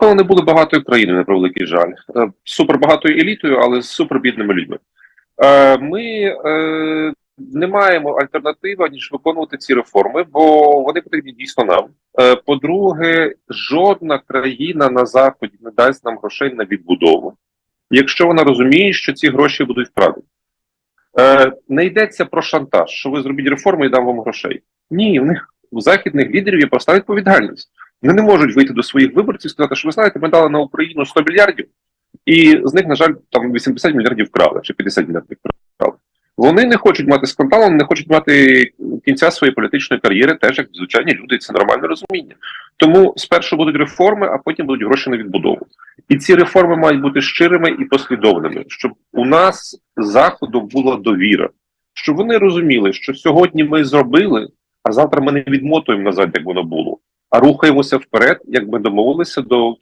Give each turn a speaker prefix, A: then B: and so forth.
A: ніколи не були багатою країною, на превеликий жаль. Е, Супербагатою елітою, але з супербідними людьми. Е, Ми е, не маємо альтернативи, ніж виконувати ці реформи, бо вони потрібні дійсно нам. По-друге, жодна країна на заході не дасть нам грошей на відбудову, якщо вона розуміє, що ці гроші будуть вкрадені. Не йдеться про шантаж, що ви зробіть реформу і дам вам грошей. Ні, в них у західних лідерів є проста відповідальність. Вони не можуть вийти до своїх виборців і сказати, що ви знаєте, ми дали на Україну 100 мільярдів, і з них, на жаль, там 80 мільярдів вкрали чи 50 мільярдів вкрали. Вони не хочуть мати скандалу, вони не хочуть мати кінця своєї політичної кар'єри, теж як звичайні люди, і це нормальне розуміння. Тому спершу будуть реформи, а потім будуть гроші на відбудову. І ці реформи мають бути щирими і послідовними, щоб у нас заходу була довіра, щоб вони розуміли, що сьогодні ми зробили, а завтра ми не відмотуємо назад, як воно було, рухаємося вперед, як ми домовилися до